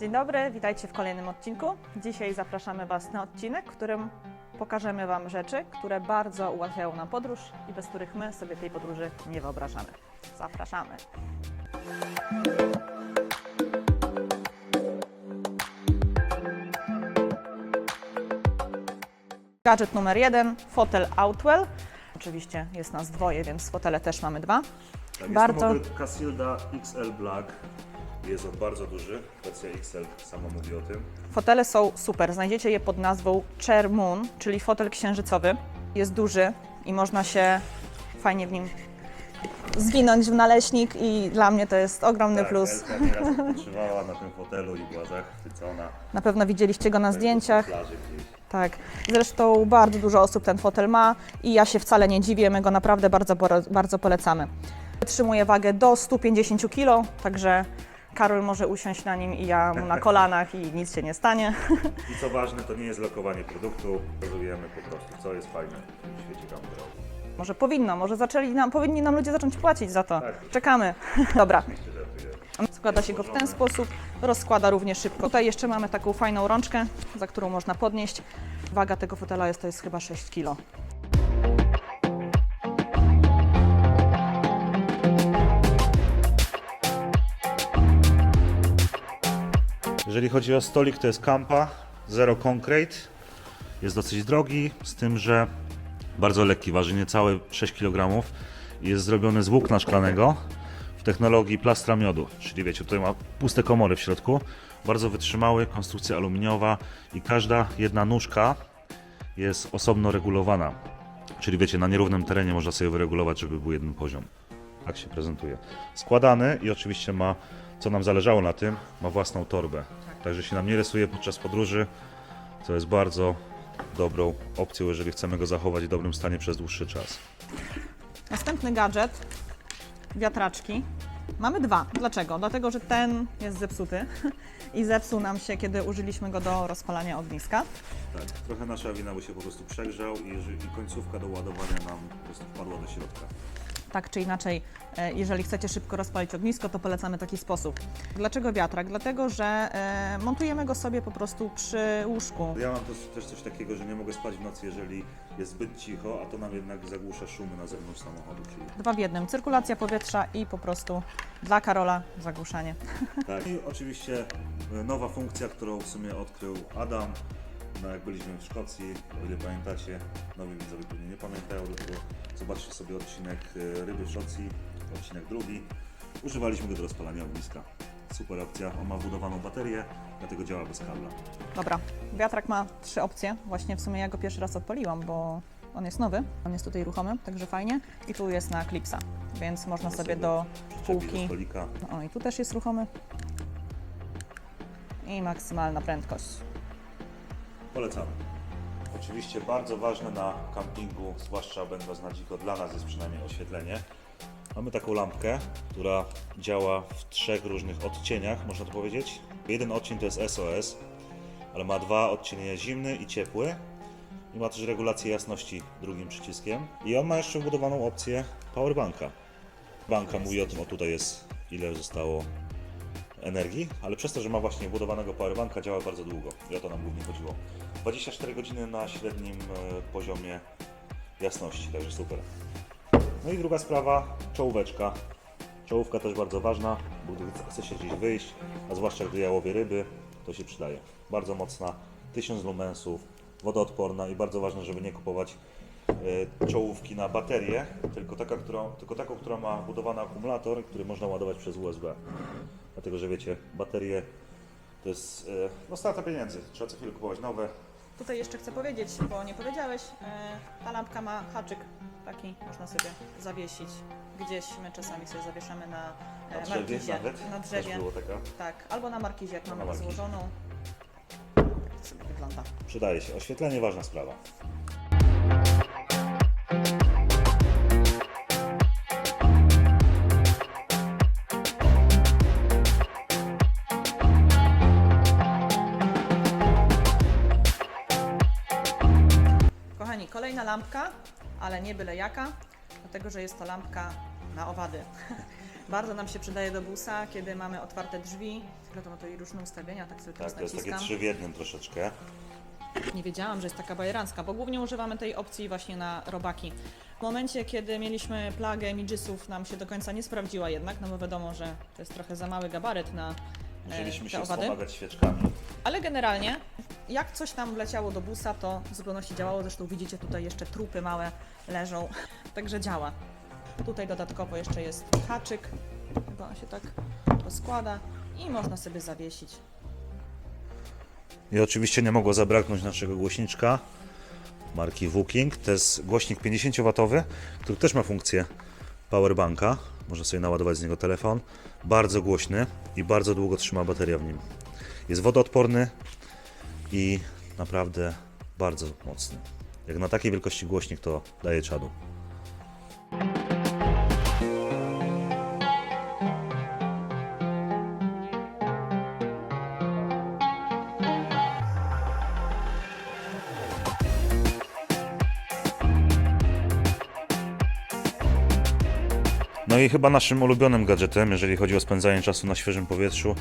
Dzień dobry, witajcie w kolejnym odcinku. Dzisiaj zapraszamy Was na odcinek, w którym pokażemy Wam rzeczy, które bardzo ułatwiają nam podróż i bez których my sobie tej podróży nie wyobrażamy. Zapraszamy. Gadżet numer jeden, fotel Outwell. Oczywiście jest nas dwoje, więc fotele też mamy dwa. Tak, Bardzo- jest to model Casilda XL Black. Jest on bardzo duży. Wersja XL sama mówi o tym. Fotele są super. Znajdziecie je pod nazwą Chair Moon, czyli fotel księżycowy. Jest duży i można się fajnie w nim zwinąć w naleśnik i dla mnie to jest ogromny Tak, plus. Elka nieraz odpoczywała na tym fotelu i była zachwycona. Na pewno widzieliście go na zdjęciach. Tak. Zresztą bardzo dużo osób ten fotel ma i ja się wcale nie dziwię, my go naprawdę bardzo, bardzo polecamy. Wytrzymuje wagę do 150 kg, także Karol może usiąść na nim i ja mu na kolanach i nic się nie stanie. I co ważne, to nie jest lokowanie produktu. Pokazujemy po prostu, co jest fajne w świecie komputerowym. Może powinno, może zaczęli nam, powinni nam ludzie zacząć płacić za to. Tak. Czekamy. Dobra. Składa się go w ten sposób, rozkłada również szybko. Tutaj jeszcze mamy taką fajną rączkę, za którą można podnieść. Waga tego fotela jest, to jest chyba 6 kg. Jeżeli chodzi o stolik, to jest Kampa Zero Concrete. Jest dosyć drogi, z tym, że bardzo lekki, waży niecałe 6 kg. Jest zrobiony z włókna szklanego w technologii plastra miodu, czyli wiecie, tutaj ma puste komory w środku. Bardzo wytrzymały, konstrukcja aluminiowa i każda jedna nóżka jest osobno regulowana. Czyli wiecie, na nierównym terenie można sobie wyregulować, żeby był jeden poziom. Tak się prezentuje. Składany i oczywiście ma, co nam zależało na tym, ma własną torbę. Także się nam nie rysuje podczas podróży, co jest bardzo dobrą opcją, jeżeli chcemy go zachować w dobrym stanie przez dłuższy czas. Następny gadżet, wiatraczki. Mamy dwa. Dlaczego? Dlatego, że ten jest zepsuty i zepsuł nam się, kiedy użyliśmy go do rozpalania ogniska. Tak, trochę nasza wina, bo się po prostu przegrzał i, i końcówka do ładowania nam po prostu wpadła do środka. Tak czy inaczej, e, jeżeli chcecie szybko rozpalić ognisko, to polecamy taki sposób. Dlaczego wiatrak? Dlatego, że e, montujemy go sobie po prostu przy łóżku. Ja mam też, coś takiego, że nie mogę spać w nocy, jeżeli jest zbyt cicho, a to nam jednak zagłusza szumy na zewnątrz samochodu. Czyli Dwa w jednym. Cyrkulacja powietrza i po prostu dla Karola zagłuszanie. Tak. I oczywiście e, nowa funkcja, którą w sumie odkrył Adam. No jak byliśmy w Szkocji, o ile pamiętacie, nowi widzowie pewnie nie pamiętają, tylko zobaczcie sobie odcinek e, Ryby w Szkocji, odcinek drugi. Używaliśmy go do rozpalania ogniska. Super opcja, on ma wbudowaną baterię, dlatego działa bez kabla. Dobra, wiatrak ma trzy opcje. Właśnie w sumie ja go pierwszy raz odpaliłam, bo on jest nowy. On jest tutaj ruchomy, także fajnie. I tu jest na klipsa, więc można sobie do do półki. stolika. O, i tu też jest ruchomy. I maksymalna prędkość. Polecamy. Oczywiście bardzo ważne na kampingu, zwłaszcza będąc na dziko, dla nas jest przynajmniej oświetlenie. Mamy taką lampkę, która działa w trzech różnych odcieniach, można to powiedzieć. Jeden odcień to jest SOS, ale ma dwa odcienie zimny i ciepły. I ma też regulację jasności drugim przyciskiem. I on ma jeszcze wbudowaną opcję powerbanka. Banka mówi o tym, o tutaj jest ile zostało energii, ale przez to, że ma właśnie wbudowanego powerbanka działa bardzo długo i o to nam głównie chodziło. 24 godziny na średnim e, poziomie jasności, także super. No i druga sprawa, czołóweczka. Czołówka też bardzo ważna, bo gdy chce się gdzieś wyjść, a zwłaszcza gdy ja łowię ryby, to się przydaje. Bardzo mocna, 1000 lumensów, wodoodporna i bardzo ważne, żeby nie kupować e, czołówki na baterię, tylko, taka, która, tylko taką, która ma wbudowany akumulator, który można ładować przez USB. Dlatego, że wiecie, baterie to jest e, no, strata pieniędzy. Trzeba co chwilę kupować nowe. Tutaj jeszcze chcę powiedzieć, bo nie powiedziałeś, e, ta lampka ma haczyk taki, można sobie zawiesić gdzieś. My czasami sobie zawieszamy na, e, Na drzewie markizie, nawet. na drzewie. Tak, albo na markizie, jak mamy na złożoną. Tak to sobie wygląda. Przydaje się. Oświetlenie ważna sprawa. Kochani, kolejna lampka, ale nie byle jaka, dlatego że jest to lampka na owady. Bardzo nam się przydaje do busa, kiedy mamy otwarte drzwi Chwilę to ma tutaj różne ustawienia, tak sobie Tak, teraz to jest takie naciskam. trzy w jednym troszeczkę. Nie wiedziałam, że jest taka bajerancka, bo głównie używamy tej opcji właśnie na robaki. W momencie, kiedy mieliśmy plagę midżysów, nam się do końca nie sprawdziła jednak, no bo wiadomo, że to jest trochę za mały gabaryt na Musieliśmy się owady. wspomagać świeczkami. Ale generalnie, jak coś tam wleciało do busa, to w zupełności działało. Zresztą widzicie tutaj jeszcze trupy małe leżą, także działa. Tutaj dodatkowo jeszcze jest haczyk, chyba on się tak rozkłada i można sobie zawiesić. I oczywiście nie mogło zabraknąć naszego głośniczka marki Wooking. To jest głośnik 50W, który też ma funkcję powerbanka. Można sobie naładować z niego telefon. Bardzo głośny i bardzo długo trzyma bateria w nim. Jest wodoodporny i naprawdę bardzo mocny. Jak na takiej wielkości głośnik to daje czadu. No i chyba naszym ulubionym gadżetem, jeżeli chodzi o spędzanie czasu na świeżym powietrzu,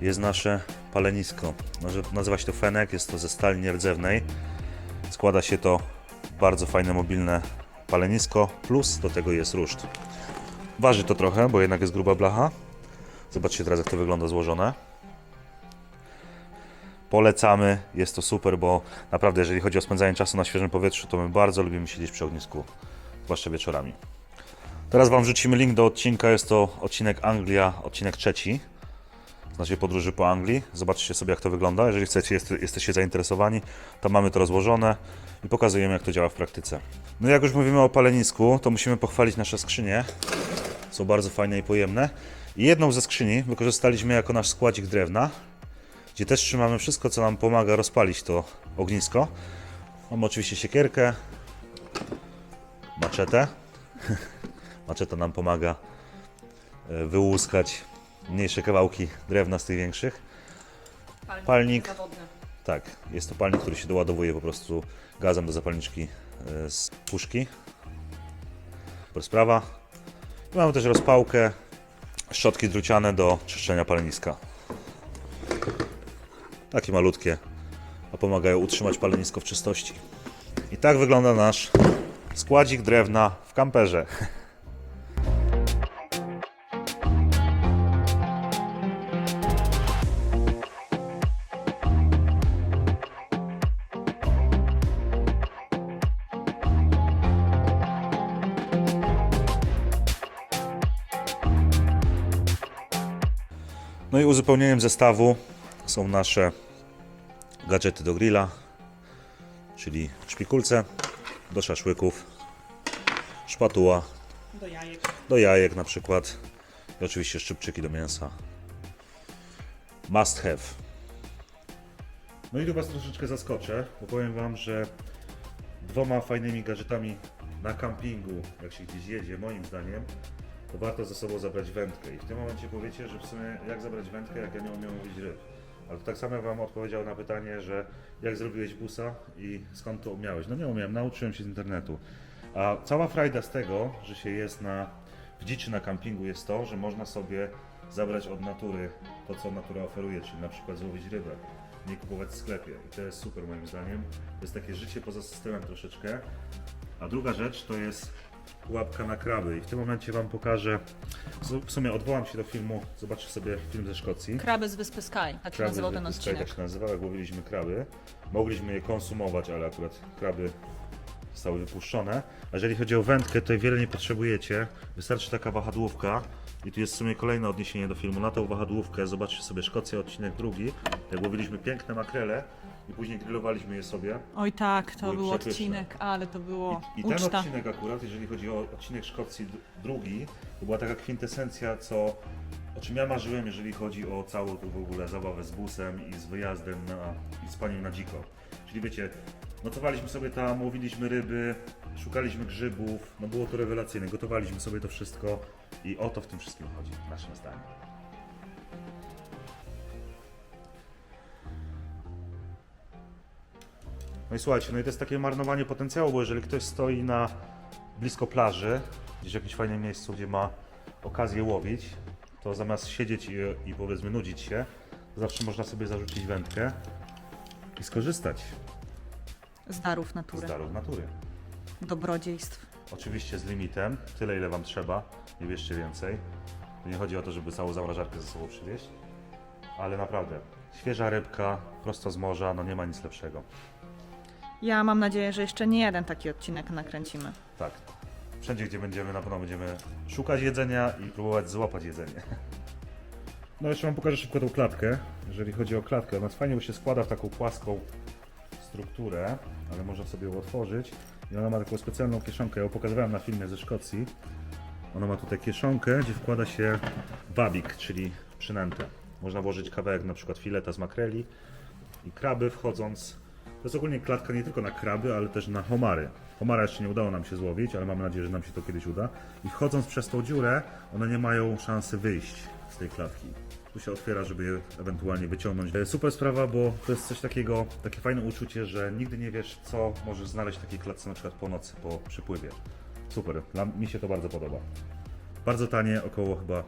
jest nasze palenisko. Nazy- Nazywa się to Fenek, jest to ze stali nierdzewnej. Składa się to bardzo fajne mobilne palenisko, plus do tego jest ruszt. Waży to trochę, bo jednak jest gruba blacha. Zobaczcie teraz, jak to wygląda złożone. Polecamy, jest to super, bo naprawdę, jeżeli chodzi o spędzanie czasu na świeżym powietrzu, to my bardzo lubimy siedzieć przy ognisku, zwłaszcza wieczorami. Teraz Wam wrzucimy link do odcinka. Jest to odcinek Anglia, odcinek trzeci z naszej podróży po Anglii. Zobaczcie sobie, jak to wygląda. Jeżeli chcecie, jest, jesteście zainteresowani, to mamy to rozłożone i pokazujemy, jak to działa w praktyce. No jak już mówimy o palenisku, to musimy pochwalić nasze skrzynie. Są bardzo fajne i pojemne. I jedną ze skrzyni wykorzystaliśmy jako nasz składzik drewna, gdzie też trzymamy wszystko, co nam pomaga rozpalić to ognisko. Mamy oczywiście siekierkę, maczetę. Maczeta nam pomaga e, wyłuskać mniejsze kawałki drewna z tych większych. Palnik. zawodny. Tak, jest to palnik, który się doładowuje po prostu gazem do zapalniczki e, z puszki. Super sprawa. I mamy też rozpałkę, szczotki druciane do czyszczenia paleniska. Takie malutkie, a pomagają utrzymać palenisko w czystości. I tak wygląda nasz składzik drewna w kamperze. No i uzupełnieniem zestawu są nasze gadżety do grilla, czyli szpikulce do szaszłyków, szpatuła Do jajek. do jajek na przykład i oczywiście szczypczyki do mięsa. Must have. No i tu Was troszeczkę zaskoczę, bo powiem Wam, że dwoma fajnymi gadżetami na kampingu, jak się gdzieś jedzie, moim zdaniem, to warto ze sobą zabrać wędkę. I w tym momencie powiecie, że w sumie jak zabrać wędkę, jak ja nie umiem łowić ryb. Ale to tak samo Wam odpowiedział na pytanie, że jak zrobiłeś busa i skąd to umiałeś. No nie umiem, nauczyłem się z internetu. A cała frajda z tego, że się jest na, w dziczy na kampingu jest to, że można sobie zabrać od natury to, co natura oferuje, czyli na przykład złowić rybę, nie kupować w sklepie. I to jest super moim zdaniem. To jest takie życie poza systemem troszeczkę. A druga rzecz to jest pułapka na kraby. I w tym momencie Wam pokażę, w sumie odwołam się do filmu, zobaczcie sobie film ze Szkocji. Kraby z wyspy Sky, tak się nazywał ten odcinek. tak się nazywa, jak łowiliśmy kraby. Mogliśmy je konsumować, ale akurat kraby zostały wypuszczone. A jeżeli chodzi o wędkę, to wiele nie potrzebujecie. Wystarczy taka wahadłówka. I tu jest w sumie kolejne odniesienie do filmu. Na tą wahadłówkę zobaczcie sobie Szkocja, odcinek drugi. Jak łowiliśmy piękne makrele i później grillowaliśmy je sobie. Oj tak, to Były był przepyszne. odcinek, ale to było I, I ten uczta. odcinek akurat, jeżeli chodzi o odcinek Szkocji d- drugi, to była taka kwintesencja, co, o czym ja marzyłem, jeżeli chodzi o całą tą w ogóle zabawę z busem i z wyjazdem na, i spaniem na dziko. Czyli wiecie, nocowaliśmy sobie tam, łowiliśmy ryby, szukaliśmy grzybów, no było to rewelacyjne, gotowaliśmy sobie to wszystko i o to w tym wszystkim chodzi, naszym zdaniem. No i słuchajcie, no i to jest takie marnowanie potencjału, bo jeżeli ktoś stoi na blisko plaży, gdzieś w jakimś fajnym miejscu, gdzie ma okazję łowić, to zamiast siedzieć i, i powiedzmy nudzić się, zawsze można sobie zarzucić wędkę i skorzystać Z darów z natury, darów natury. dobrodziejstw. Oczywiście z limitem, tyle ile Wam trzeba, nie bierzcie więcej. Tu nie chodzi o to, żeby całą zamrażarkę ze sobą przywieźć, ale naprawdę, świeża rybka, prosto z morza, no nie ma nic lepszego. Ja mam nadzieję, że jeszcze nie jeden taki odcinek nakręcimy. Tak, wszędzie gdzie będziemy, na pewno będziemy szukać jedzenia i próbować złapać jedzenie. No jeszcze Wam pokażę szybko tą klatkę. Jeżeli chodzi o klatkę, ona fajnie bo się składa w taką płaską strukturę, ale można sobie ją otworzyć. I ona ma taką specjalną kieszonkę, ja ją pokazywałem na filmie ze Szkocji. Ona ma tutaj kieszonkę, gdzie wkłada się babik, czyli przynętę. Można włożyć kawałek na przykład fileta z makreli i kraby wchodząc. To jest ogólnie klatka nie tylko na kraby, ale też na homary. Homara jeszcze nie udało nam się złowić, ale mamy nadzieję, że nam się to kiedyś uda. I wchodząc przez tą dziurę, one nie mają szansy wyjść z tej klatki. Tu się otwiera, żeby je ewentualnie wyciągnąć. E, Super sprawa, bo to jest coś takiego, takie fajne uczucie, że nigdy nie wiesz, co możesz znaleźć w takiej klatce na przykład po nocy, po przypływie. Super, dla, mi się to bardzo podoba. Bardzo tanie, około chyba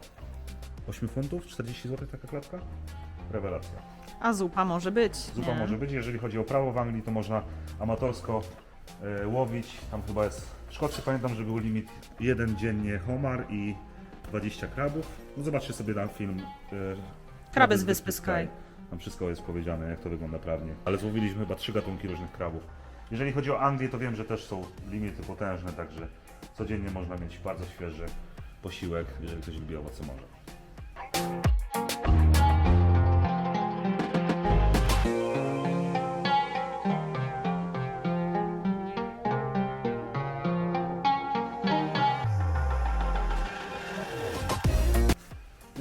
8 funtów, 40 zł taka klatka. Rewelacja. A zupa może być. Zupa nie? może być, jeżeli chodzi o prawo w Anglii, to można amatorsko e, łowić. Tam chyba jest, w Szkocji pamiętam, że był limit jeden dziennie homar i 20 krabów. No zobaczcie sobie tam film. e, Kraby z Wyspy Skye. Tam wszystko jest powiedziane, jak to wygląda prawnie. Ale złowiliśmy chyba trzy gatunki różnych krabów. Jeżeli chodzi o Anglię, to wiem, że też są limity potężne, także codziennie można mieć bardzo świeży posiłek, jeżeli ktoś lubi owoce morza.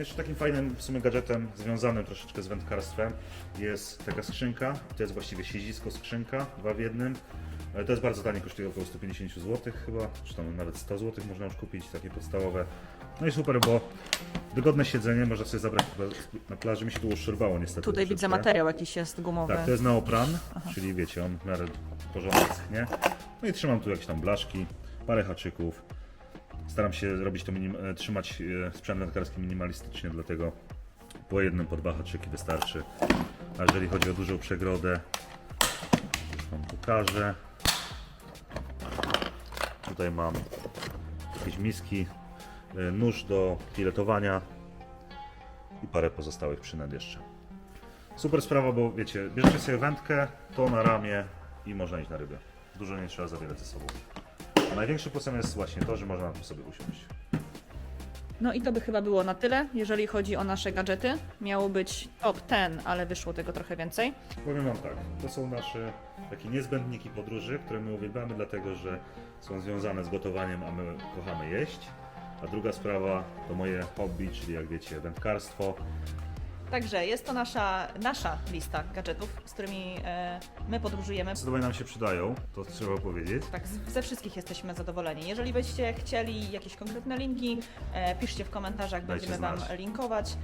Jeszcze takim fajnym w sumie gadżetem związanym troszeczkę z wędkarstwem jest taka skrzynka. To jest właściwie siedzisko skrzynka, dwa w jednym. E, To jest bardzo tanie, kosztuje około 150 zł chyba, czy tam nawet 100 zł można już kupić, takie podstawowe. No i super, bo wygodne siedzenie można sobie zabrać na plaży. Mi się tu uszczerbało niestety. Tutaj widzę materiał jakiś jest gumowy. Tak, to jest neopran, czyli wiecie, on w miarę porządnie schnie. No i trzymam tu jakieś tam blaszki, parę haczyków. Staram się robić to e, trzymać e, sprzęt wędkarski minimalistycznie, dlatego po jednym po dwa haczyki wystarczy. A jeżeli chodzi o dużą przegrodę, już Wam pokażę. Tutaj mam jakieś miski, e, nóż do filetowania i parę pozostałych przynęt jeszcze. Super sprawa, bo wiecie, bierzecie sobie wędkę, to na ramię i można iść na rybę. Dużo nie trzeba zabierać ze sobą. Największym plusem jest właśnie to, że można sobie usiąść. No i to by chyba było na tyle, jeżeli chodzi o nasze gadżety. Miało być top 10, ale wyszło tego trochę więcej. Powiem Wam tak, to są nasze takie niezbędniki podróży, które my uwielbiamy, dlatego że są związane z gotowaniem, a my kochamy jeść. A druga sprawa to moje hobby, czyli jak wiecie, wędkarstwo. Także jest to nasza, nasza lista gadżetów, z którymi e, my podróżujemy. Zdecydowanie nam się przydają, to trzeba powiedzieć. Tak, z- ze wszystkich jesteśmy zadowoleni. Jeżeli byście chcieli jakieś konkretne linki, e, piszcie w komentarzach, Dajcie będziemy Wam znać. linkować,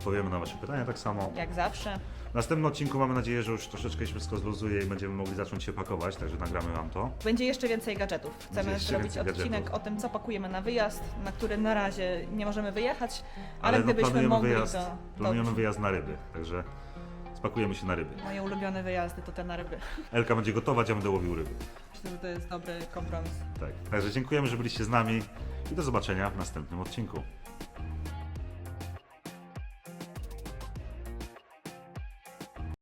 Odpowiemy na Wasze pytania tak samo. jak zawsze. W następnym odcinku mamy nadzieję, że już troszeczkę się wszystko zluzuje i będziemy mogli zacząć się pakować, także nagramy Wam to. Będzie jeszcze więcej gadżetów. Chcemy jeszcze zrobić więcej odcinek gadżetów. o tym, co pakujemy na wyjazd, na który na razie nie możemy wyjechać, ale, no, gdybyśmy planujemy mogli, wyjazd, to planujemy wyjazd na ryby, także spakujemy się na ryby. Moje ulubione wyjazdy to te na ryby. Elka będzie gotować, ja będę łowił ryby. Myślę, że to jest dobry kompromis. Tak. Także dziękujemy, że byliście z nami i do zobaczenia w następnym odcinku.